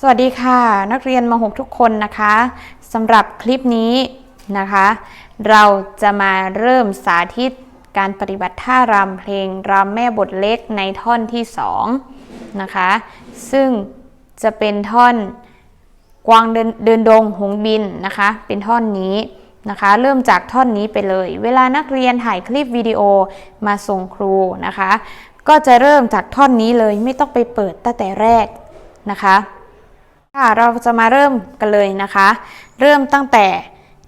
สวัสดีค่ะ นักเรียนม .6 ทุกคนนะคะสำหรับคลิปนี้นะคะ เราจะมาเริ่มสาธิตการปฏิบัติท่ารำเพลงรำแม่บทเล็กในท่อนที่2นะคะ ซึ่งจะเป็นท่อนกวางเดินเดินดงหงบินนะคะ เป็นท่อนนี้นะคะ เริ่มจากท่อนนี้ไปเลย เวลานักเรียนถ่ายคลิปวิดีโอมาส่งครูนะคะ ก็จะเริ่มจากท่อนนี้เลยไม่ต้องไปเปิดตั้งแต่แรกนะคะ ค่ะเราจะมาเริ่มกันเลยนะคะ เริ่มตั้งแต่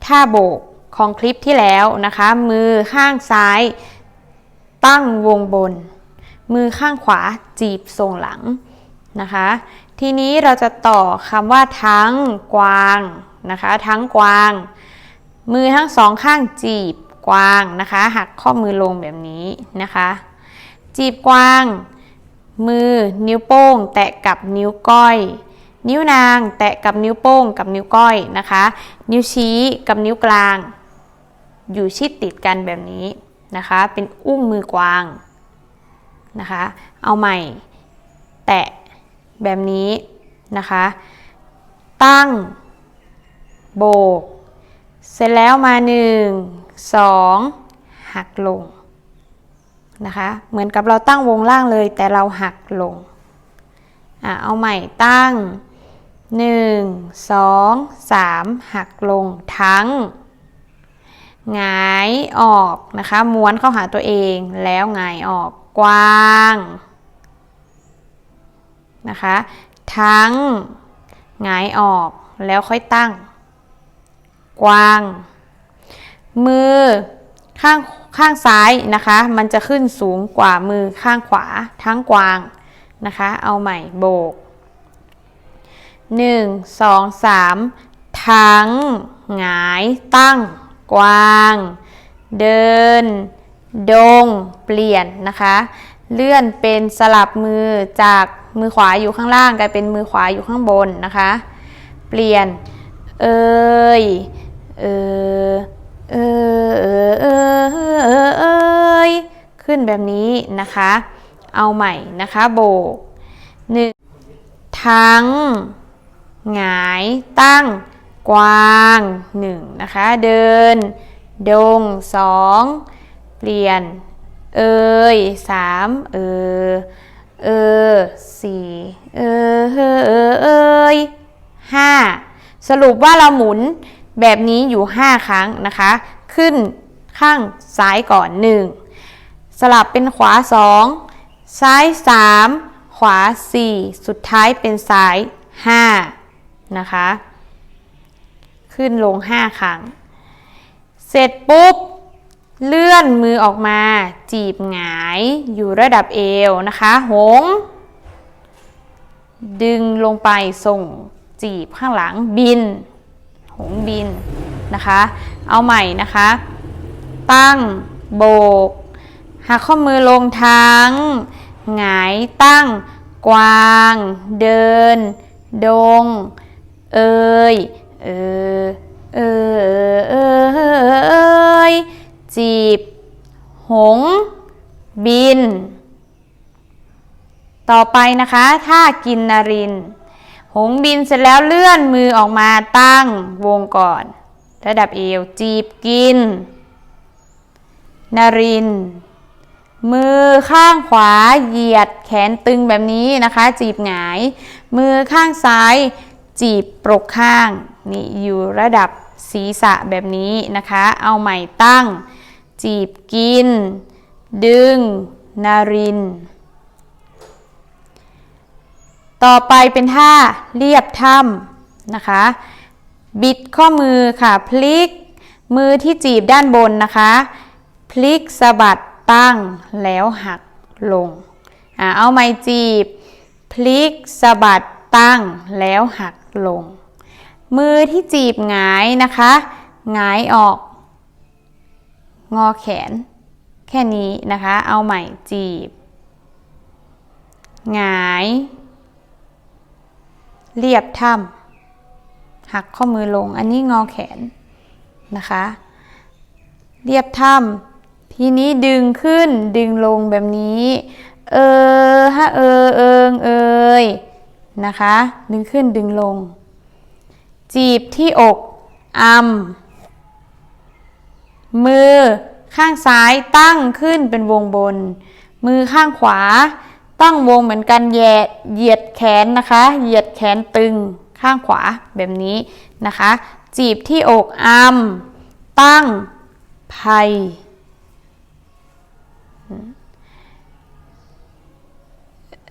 ท่าโบกของคลิปที่แล้วนะคะ มือข้างซ้าย ตั้งวงบน มือข้างขวาจีบทรงหลังนะคะ ทีนี้เราจะต่อคำว่าทั้งกวางนะคะ ทั้งกวาง มือทั้งสองข้างจีบกวางนะคะหักข้อมือลงแบบนี้นะคะ จีบกวาง มือนิ้วโป้ง แตะกับนิ้วก้อย นิ้วนางแตะกับนิ้วโป้งกับนิ้วก้อยนะคะ นิ้วชี้กับนิ้วกลาง อยู่ชิดติดกันแบบนี้นะคะ เป็นอุ้งมือกวางนะคะ เอาใหม่ แตะแบบนี้นะคะ ตั้ง โบก เสร็จแล้วมาหนึ่งสองหักลงนะคะ เหมือนกับเราตั้งวงล่างเลยแต่เราหักลง อะ เอาใหม่ตั้ง 1 2 3หักลงทั้งหงายออกนะคะ ม้วนเข้าหาตัวเองแล้วหงายออกกว้างนะคะ ทั้งหงายออกแล้วค่อยตั้ง กว้าง มือข้างข้างซ้ายนะคะ มันจะขึ้นสูงกว่ามือข้างขวาทั้งกวางนะคะ เอาใหม่โบก 1 2 3ทั้ง หงาย ตั้ง กวาง เดิน ดง เปลี่ยนนะคะ เลื่อนเป็นสลับมือจากมือขวาอยู่ข้างล่างกลายเป็นมือขวาอยู่ข้างบนนะคะ เปลี่ยน เอ่ยเออเออเออเออเออเอยขึ้นแบบนี้นะคะ เอาใหม่นะคะ โบกหนึ่งทั้ง หงายตั้ง กวางหนึ่งนะคะ เดิน ดงสองเปลี่ยน เอยสามเออเออสี่เออเออเออเอยห้าสรุปว่าเราหมุนแบบนี้อยู่ 5 ครั้งนะคะ ขึ้นข้างซ้ายก่อน 1 สลับเป็นขวา 2 ซ้าย 3 ขวา 4 สุดท้ายเป็นซ้าย 5 นะคะ ขึ้นลง 5 ครั้ง เสร็จปุ๊บ เลื่อนมือออกมา จีบหงายอยู่ระดับเอวนะคะ หง ดึงลงไปส่งจีบข้างหลังบิน หงบินนะคะ เอาใหม่นะคะ ตั้งโบก หักข้อมือลงทั้ง หงายตั้ง กวาง เดิน ดง เอยเออเออเออเออเอยจีบ หง บิน ต่อไปนะคะท่ากินนาริน หงบินเสร็จแล้วเลื่อนมือออกมาตั้งวงก่อน ระดับเอวจีบกิน นาริน มือข้างขวาเหยียดแขนตึงแบบนี้นะคะ จีบหงาย มือข้างซ้าย จีบปรกข้างนี่อยู่ระดับศีรษะแบบนี้นะคะ เอาใหม่ตั้ง จีบกิน ดึง นาริน ต่อไปเป็นท่าเรียบถ้ำนะคะ บิดข้อมือค่ะ พลิก มือที่จีบด้านบนนะคะ พลิกสะบัดตั้งแล้วหักลงอเอาไม้จีบ พลิกสะบัด ตั้งแล้วหักลง มือที่จีบหงายนะคะหงายออก งอแขน แค่นี้นะคะ เอาใหม่จีบหงาย เรียบถ้ำหักข้อมือลง อันนี้งอแขนนะคะ เรียบถ้ำทีนี้ดึงขึ้นดึงลงแบบนี้ เออฮะเออเอิงเอย นะคะ ดึงขึ้นดึงลง จีบที่อกอำมือข้างซ้ายตั้งขึ้นเป็นวงบน มือข้างขวา ตั้งวงเหมือนกันแยเหยียดแขนนะคะ เหยียดแขนตึงข้างขวาแบบนี้นะคะ จีบที่อกอำตั้งภัย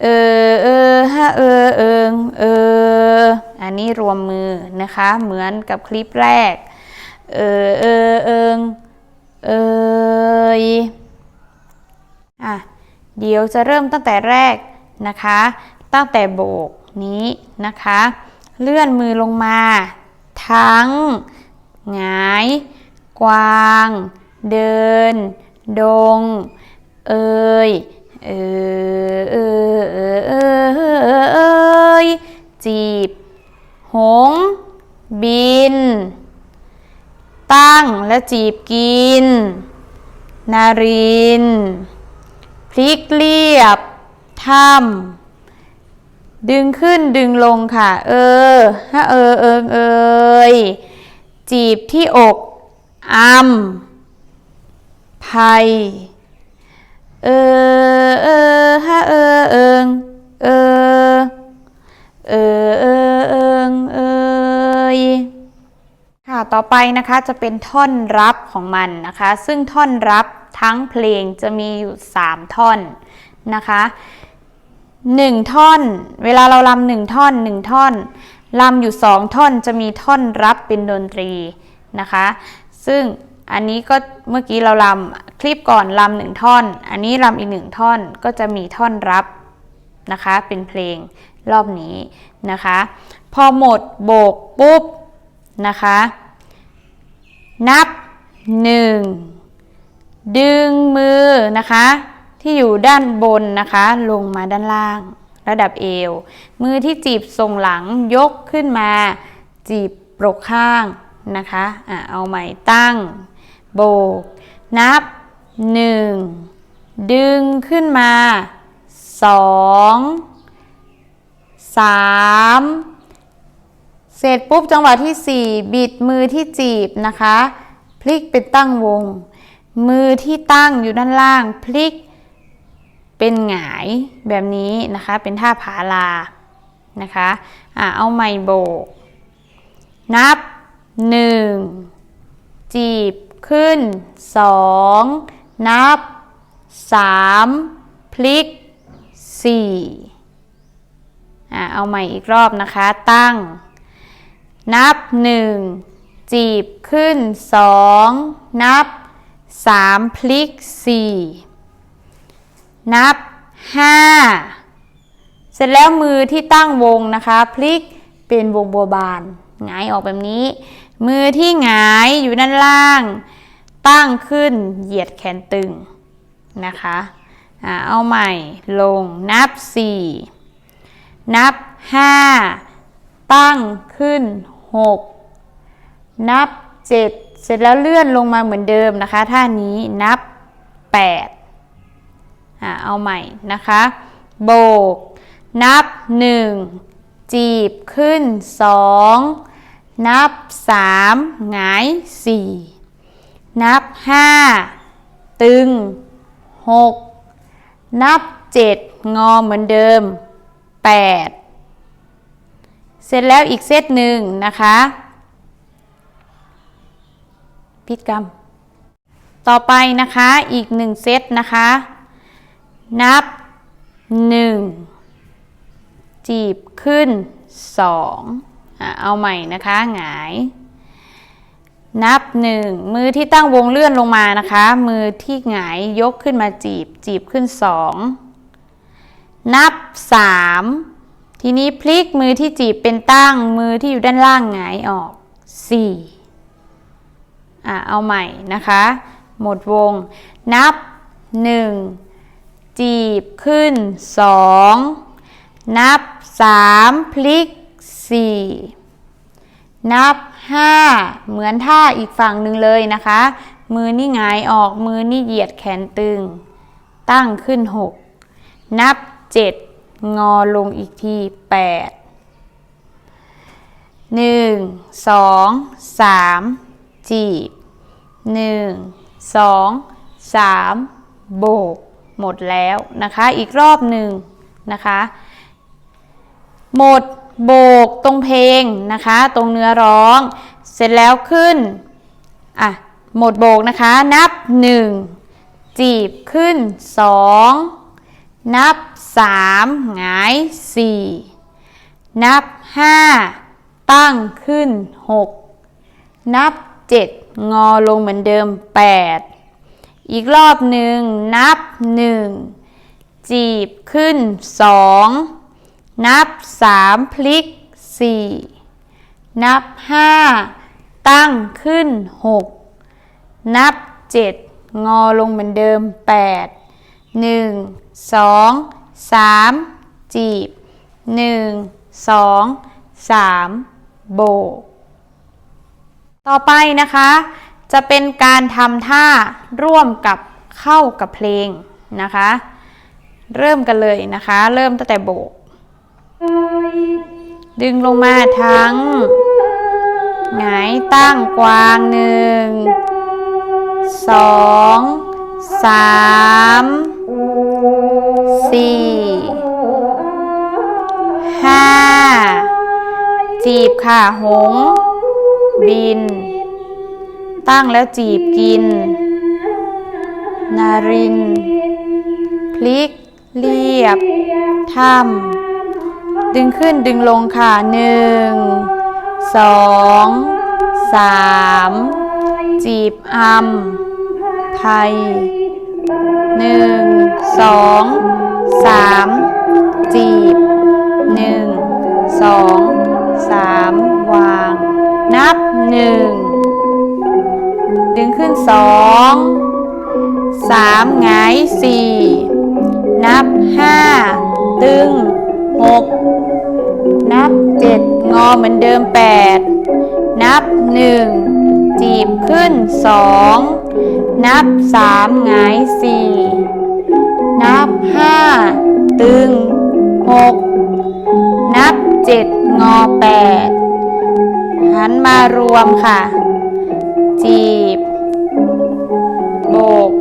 เออเออฮะเออเอิงเออ อันนี้รวมมือนะคะ เหมือนกับคลิปแรก เออเออเอิงเอยอะ เดี๋ยวจะเริ่มตั้งแต่แรกนะคะ ตั้งแต่โบกนี้นะคะ เลื่อนมือลงมา ทั้ง หงาย กวาง เดิน ดง เอย เออเออเออเออเออเอยจีบ หง บิน ตั้งและจีบกิน นาริน พลิกเรียบถ้ำดึงขึ้นดึงลงค่ะ เออฮะเออเอิงเอยจีบที่อกอำภัย เออเออฮะเออเอิงเออเออเออเอิงเอยค่ะต่อไปนะคะจะเป็นท่อนรับของมันนะคะ ซึ่งท่อนรับทั้งเพลงจะมีอยู่ 3 ท่อนนะคะหนึ่งท่อน เวลาเราลำหนึ่งท่อนหนึ่งท่อนลำอยู่สองท่อนจะมีท่อนรับเป็นดนตรีนะคะ ซึ่ง อันนี้ก็เมื่อกี้เราลำคลิปก่อนลำหนึ่งท่อน อันนี้ลำอีกหนึ่งท่อนก็จะมีท่อนรับนะคะ เป็นเพลงรอบนี้นะคะ พอหมดโบกปุ๊บนะคะ นับหนึ่งดึงมือนะคะ ที่อยู่ด้านบนนะคะ ลงมาด้านล่าง ระดับเอว มือที่จีบทรงหลังยกขึ้นมา จีบปรกข้างนะคะอะเอาใหม่ตั้ง โบก นับหนึ่งดึงขึ้นมาสองสามเสร็จปุ๊บจังหวะที่ 4 บิดมือที่จีบนะคะ พลิกเป็นตั้งวง มือที่ตั้งอยู่ด้านล่าง พลิกเป็นหงายแบบนี้นะคะ เป็นท่าผาลานะคะอะเอาไม้โบก นับ 1 จีบ ขึ้น 2 นับ 3 พลิก 4อะเอาใหม่อีกรอบนะคะ ตั้ง นับ 1 จีบขึ้น 2 นับ 3 พลิก 4 นับ 5 เสร็จแล้วมือที่ตั้งวงนะคะ พลิกเป็นวงบัวบานหงายออกแบบนี้ มือที่หงายอยู่ด้านล่าง ตั้งขึ้นเหยียดแขนตึงนะคะเอาใหม่ลงนับ 4 นับ 5 ตั้งขึ้น 6 นับ 7 เสร็จแล้วเลื่อนลงมาเหมือนเดิมนะคะ ท่านี้นับ 8อ่าเอาใหม่นะคะ โบก นับ 1 จีบขึ้น 2 นับ 3 หงาย 4 นับ 5 ตึง 6 นับ 7 งอเหมือนเดิม 8 เสร็จแล้วอีกเซตหนึ่งนะคะ พิดกรรม ต่อไปนะคะอีกหนึ่งเซตนะคะ นับ 1 จีบขึ้น2อะเอาใหม่นะคะ หงาย นับ 1 มือที่ตั้งวงเลื่อนลงมานะคะ มือที่หงายยกขึ้นมาจีบ จีบขึ้น 2 นับ 3 ทีนี้พลิกมือที่จีบเป็นตั้ง มือที่อยู่ด้านล่างหงายออก 4 อะ เอาใหม่นะคะ หมดวง นับ 1 จีบขึ้น 2 นับ 3 พลิก 4 นับ 5 เหมือนท่าอีกฝั่งหนึ่งเลยนะคะ มือนี่หงายออกมือนี่เหยียดแขนตึง ตั้งขึ้น 6 นับ 7 งอลงอีกทีแปดหนึ่งสองสามจีบหนึ่งสองสามโบก หมดแล้วนะคะ อีกรอบหนึ่งนะคะ หมด โบกตรงเพลงนะคะ ตรงเนื้อร้อง เสร็จแล้วขึ้นอะหมดโบกนะคะ นับ 1 จีบขึ้น 2 นับ 3 หงาย 4 นับ 5 ตั้งขึ้น 6 นับ 7 งอลงเหมือนเดิม 8 อีกรอบหนึ่งนับ 1 จีบขึ้น 2 นับ 3 พลิก 4 นับ 5 ตั้งขึ้น 6 นับ 7 งอลงเหมือนเดิม 8 1 2 3 จีบ 1 2 3 โบก ต่อไปนะคะ จะเป็นการทำท่าร่วมกับเข้ากับเพลงนะคะ เริ่มกันเลยนะคะ เริ่มตั้งแต่โบก ดึงลงมาทั้ง หงายตั้งกวางหนึ่งสองสามสี่ห้าจีบค่ะหง บิน ตั้งแล้วจีบกิน นาริน พลิก เรียบทำ ดึงขึ้นดึงลงค่ะหนึ่งสองสามจีบอำไทยหนึ่งสองสามจีบหนึ่งสองสามวาง นับหนึ่งดึงขึ้นสองสามหงายสี่นับห้าตึง หกนับเจ็ดงอเหมือนเดิมแปดนับหนึ่งจีบขึ้นสองนับสามหงายสี่นับห้าตึงหกนับเจ็ดงอแปดหันมารวมค่ะ จีบโบก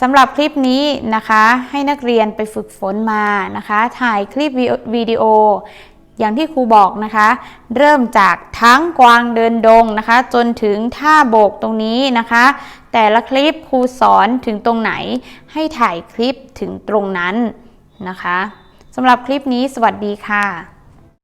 สำหรับคลิปนี้นะคะให้นักเรียนไปฝึกฝนมานะคะ ถ่ายคลิปวิดีโอ อย่างที่ครูบอกนะคะ เริ่มจากทั้งกวางเดินดงนะคะ จนถึงท่าโบกตรงนี้นะคะ แต่ละคลิปครูสอนถึงตรงไหน ให้ถ่ายคลิปถึงตรงนั้นนะคะสำหรับคลิปนี้สวัสดีค่ะ